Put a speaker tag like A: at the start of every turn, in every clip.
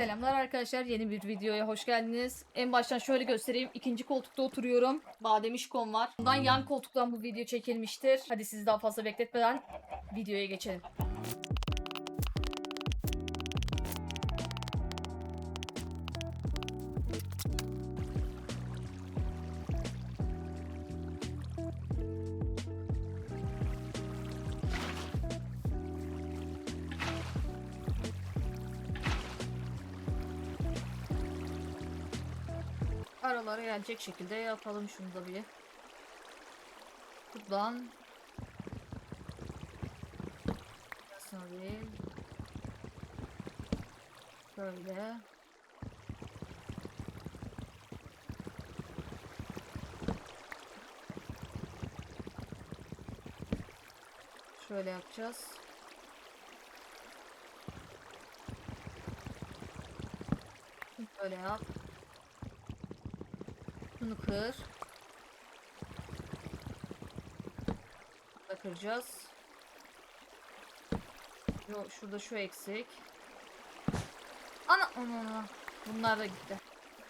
A: Selamlar arkadaşlar yeni bir videoya hoş geldiniz. En baştan şöyle göstereyim. İkinci koltukta oturuyorum. Bademişkom var. Bundan yan koltuktan bu video çekilmiştir. Hadi sizi daha fazla bekletmeden videoya geçelim. Aralara gelecek şekilde yapalım şunu da bir. Buradan bir Böyle Şöyle yapacağız. Böyle yap. Bunu kır. Bunu da kıracağız. Yo, şurada şu eksik. Ana ana ana. Bunlar da gitti.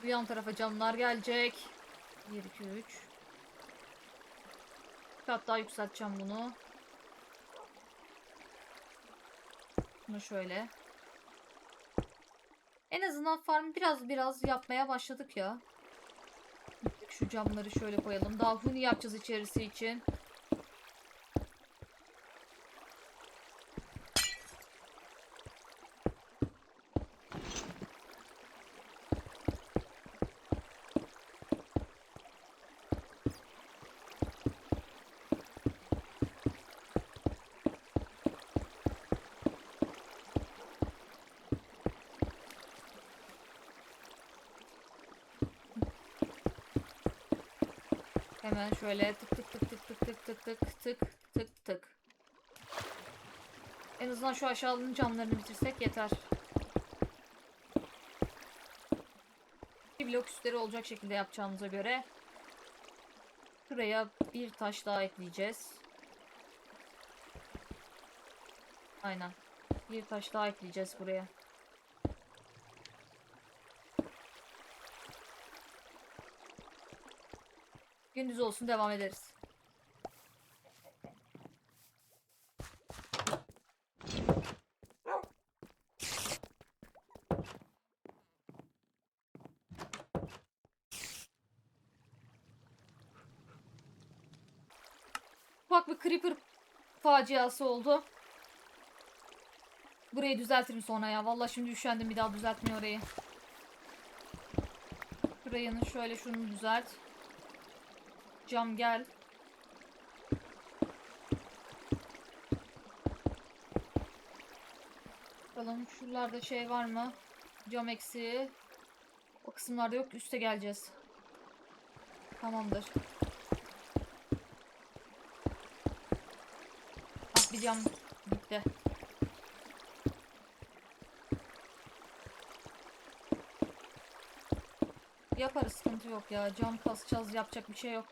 A: Bu yan tarafa camlar gelecek. 1 2 3. Bir kat daha yükselteceğim bunu. Bunu şöyle. En azından farm biraz biraz yapmaya başladık ya. Şu camları şöyle koyalım. Daha huni yapacağız içerisi için. Hemen şöyle tık tık tık tık tık tık tık tık tık tık tık. En azından şu aşağının camlarını bitirsek yeter. Bir blok üstleri olacak şekilde yapacağımıza göre şuraya bir taş daha ekleyeceğiz. Aynen. Bir taş daha ekleyeceğiz buraya. Gündüz olsun devam ederiz. Ufak bir creeper faciası oldu. Burayı düzeltirim sonra ya. Vallahi şimdi üşendim bir daha düzeltmiyor orayı. Şurayını şöyle şunu düzelt. Cam gel. Bakalım şuralarda şey var mı? Cam eksiği. O kısımlarda yok. Üste geleceğiz. Tamamdır. Ah bir cam gitti. Yaparız sıkıntı yok ya. Cam kasacağız yapacak bir şey yok.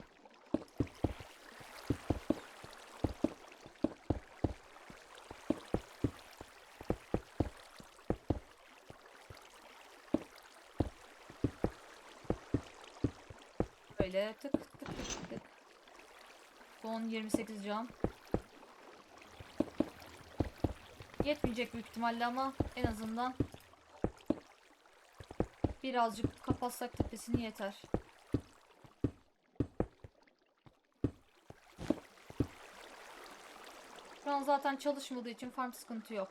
A: Böyle tık tık tık tık tık. Son 28 cam. Yetmeyecek büyük ihtimalle ama en azından birazcık kapatsak tepesini yeter. Şu an zaten çalışmadığı için farm sıkıntı yok.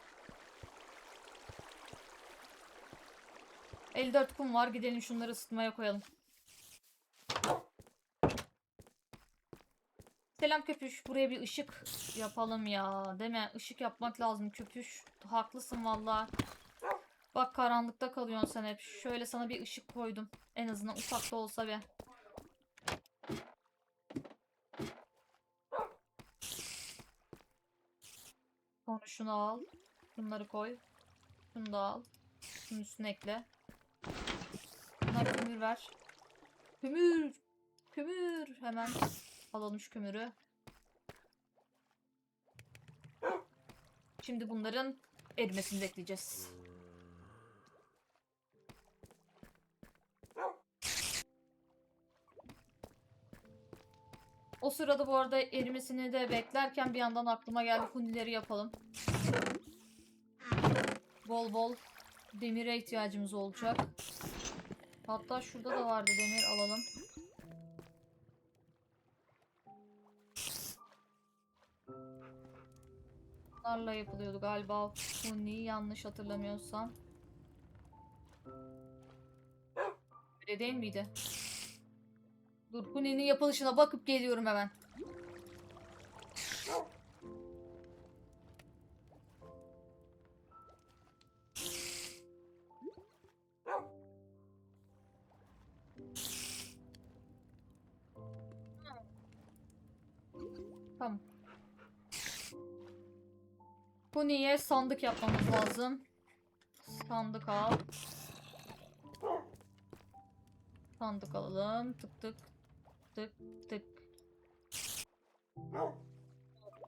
A: 54 kum var. Gidelim şunları ısıtmaya koyalım. Selam köpüş. Buraya bir ışık yapalım ya. Değil mi? Işık yapmak lazım köpüş. Haklısın valla. Bak karanlıkta kalıyorsun sen hep. Şöyle sana bir ışık koydum. En azından ufak da olsa be. Sonra şunu al. Bunları koy. Şunu da al. Şunun üstüne ekle. Bunlara kömür ver. Kömür. Kömür. Hemen Alalım şu kömürü. Şimdi bunların erimesini bekleyeceğiz. O sırada bu arada erimesini de beklerken bir yandan aklıma geldi hunileri yapalım. Bol bol demire ihtiyacımız olacak. Hatta şurada da vardı demir alalım. Bunlarla yapılıyordu galiba huni yanlış hatırlamıyorsam. Öyle değil miydi? Dur Huni'nin yapılışına bakıp geliyorum hemen. Huni'ye sandık yapmamız lazım. Sandık al. Sandık alalım. Tık tık. Tık tık.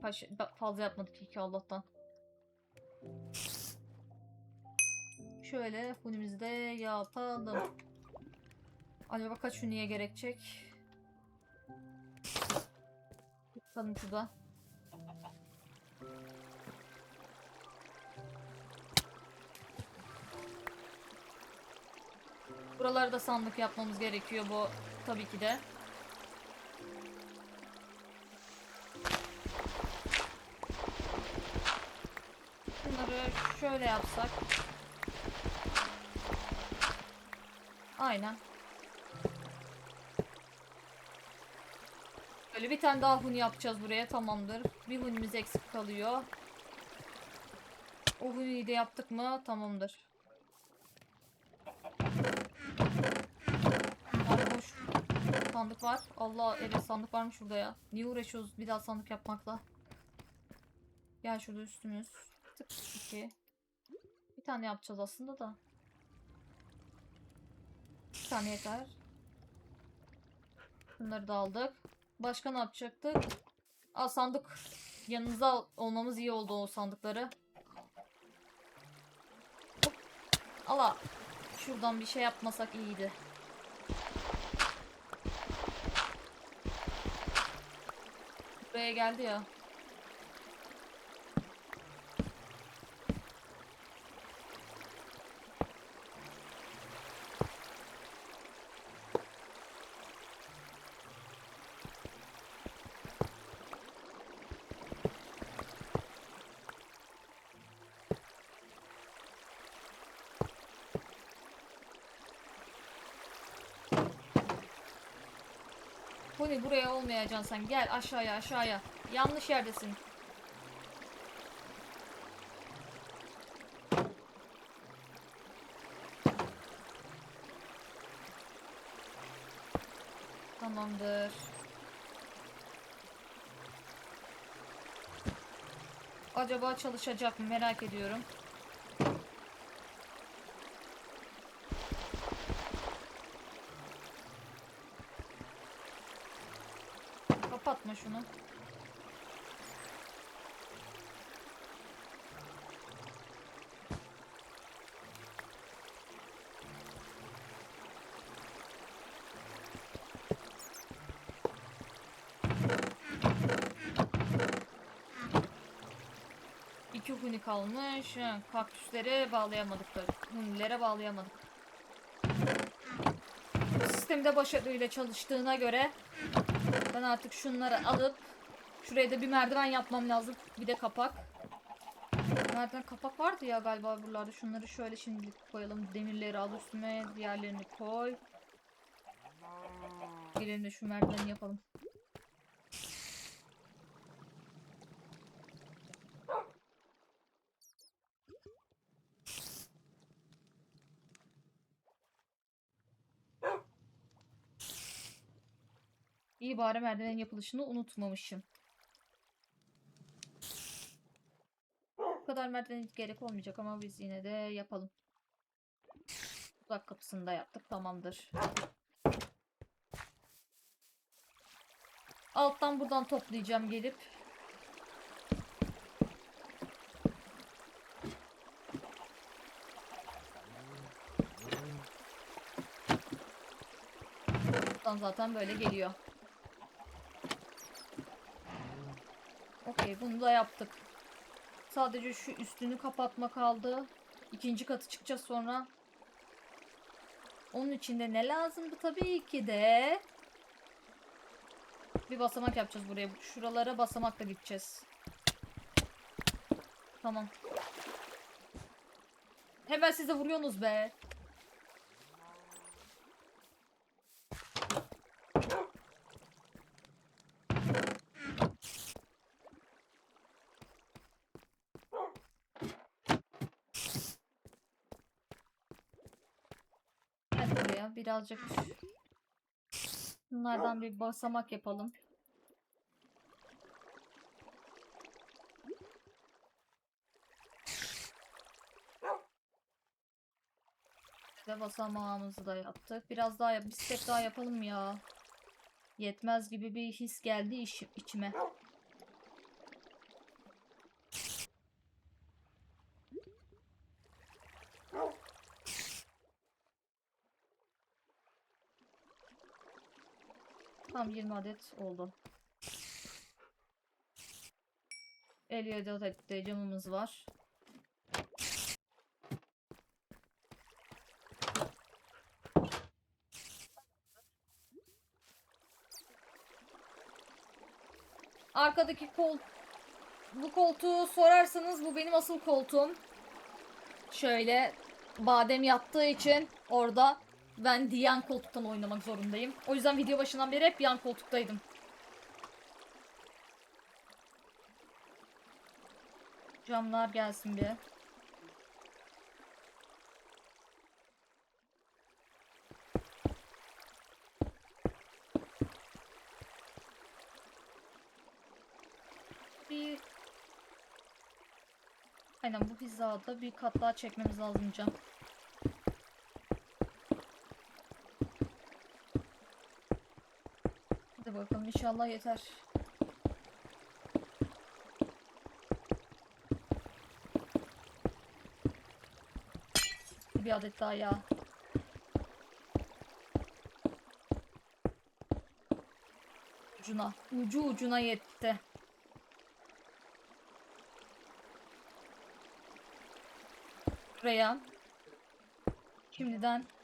A: Kaç, ba- fazla yapmadık iki Allah'tan. Şöyle hunimizi de yapalım. Acaba kaç huniye gerekecek? Bakalım şurada. Buralarda sandık yapmamız gerekiyor bu tabii ki de. Bunları şöyle yapsak. Aynen. Böyle bir tane daha hun yapacağız buraya tamamdır. Bir hunimiz eksik kalıyor. O huniyi de yaptık mı tamamdır. Sandık var. Allah evet sandık varmış şurada ya. Niye uğraşıyoruz bir daha sandık yapmakla? Gel şurada üstümüz. Tık iki. Bir tane yapacağız aslında da. Bir tane yeter. Bunları da aldık. Başka ne yapacaktık? Aa sandık. Yanınızda olmamız iyi oldu o sandıkları. Hop. Allah. Şuradan bir şey yapmasak iyiydi. Buraya geldi ya. Pony buraya olmayacaksın sen. Gel aşağıya aşağıya. Yanlış yerdesin. Tamamdır. Acaba çalışacak mı merak ediyorum. Kapatma şunu. İki huni kalmış. Ha, Kaktüsleri bağlayamadık tabii. Hunilere bağlayamadık. Sistemde başarıyla çalıştığına göre ben artık şunları alıp şuraya da bir merdiven yapmam lazım. Bir de kapak. Merdiven kapak vardı ya galiba buralarda. Şunları şöyle şimdilik koyalım. Demirleri al üstüme. Diğerlerini koy. De şu merdiveni yapalım. İyi bari merdiven yapılışını unutmamışım. Bu kadar merdiven gerek olmayacak ama biz yine de yapalım. Uzak kapısını da yaptık. Tamamdır. Alttan buradan toplayacağım gelip. Buradan zaten böyle geliyor. Okey bunu da yaptık. Sadece şu üstünü kapatma kaldı. İkinci katı çıkacağız sonra. Onun için de ne lazımdı tabii ki de. Bir basamak yapacağız buraya. Şuralara basamakla gideceğiz. Tamam. Hemen siz de vuruyorsunuz be. Gel buraya birazcık bunlardan bir basamak yapalım. Ve basamağımızı da yaptık. Biraz daha bir step daha yapalım ya. Yetmez gibi bir his geldi iş, içime. Tam 20 adet oldu. 57 adet de camımız var. Arkadaki kol bu koltuğu sorarsanız bu benim asıl koltuğum. Şöyle badem yattığı için orada ben diyen koltuktan oynamak zorundayım. O yüzden video başından beri hep yan koltuktaydım. Camlar gelsin bir. Bir Aynen bu hizada bir kat daha çekmemiz lazım cam. Hadi bakalım inşallah yeter. Bir adet daha ya. Ucuna. Ucu ucuna yetti. Buraya. Şimdiden.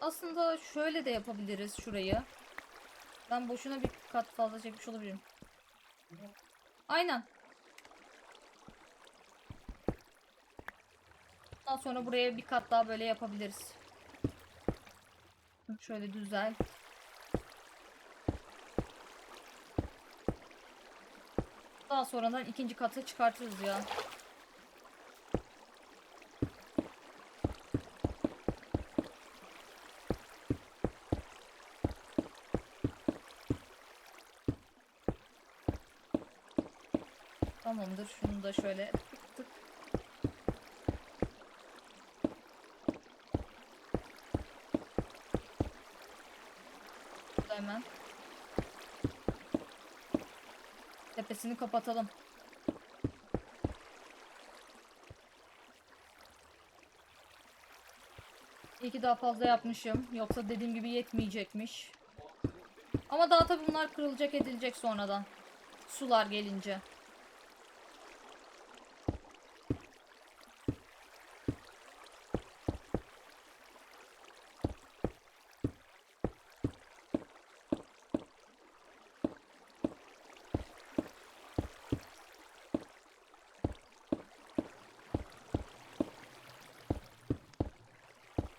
A: Aslında şöyle de yapabiliriz şurayı. Ben boşuna bir kat fazla çekmiş olabilirim. Aynen. Daha sonra buraya bir kat daha böyle yapabiliriz. Şöyle düzel. Daha sonradan ikinci katı çıkartırız ya. Tamamdır. Şunu da şöyle tık tık. Hemen. Tepesini kapatalım. İyi ki daha fazla yapmışım. Yoksa dediğim gibi yetmeyecekmiş. Ama daha tabii bunlar kırılacak edilecek sonradan. Sular gelince.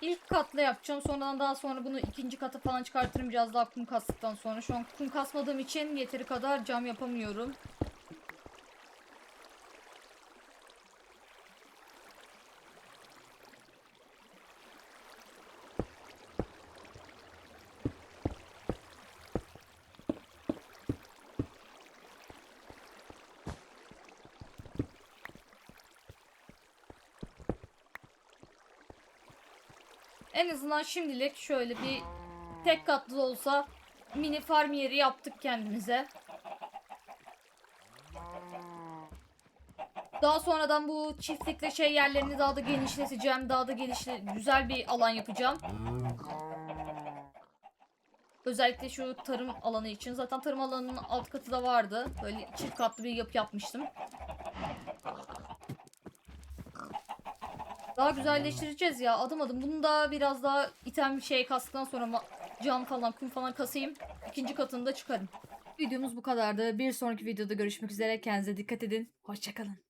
A: İlk katla yapacağım. Sonradan daha sonra bunu ikinci kata falan çıkartırım biraz daha kum kastıktan sonra. Şu an kum kasmadığım için yeteri kadar cam yapamıyorum. En azından şimdilik şöyle bir tek katlı olsa mini farm yeri yaptık kendimize. Daha sonradan bu çiftlikle şey yerlerini daha da genişleteceğim. Daha da genişle güzel bir alan yapacağım. Özellikle şu tarım alanı için. Zaten tarım alanının alt katı da vardı. Böyle çift katlı bir yapı yapmıştım. Daha güzelleştireceğiz ya adım adım. Bunu da biraz daha item bir şey kastıktan sonra cam falan kum falan kasayım. İkinci katını da çıkarım. Videomuz bu kadardı. Bir sonraki videoda görüşmek üzere. Kendinize dikkat edin. Hoşçakalın.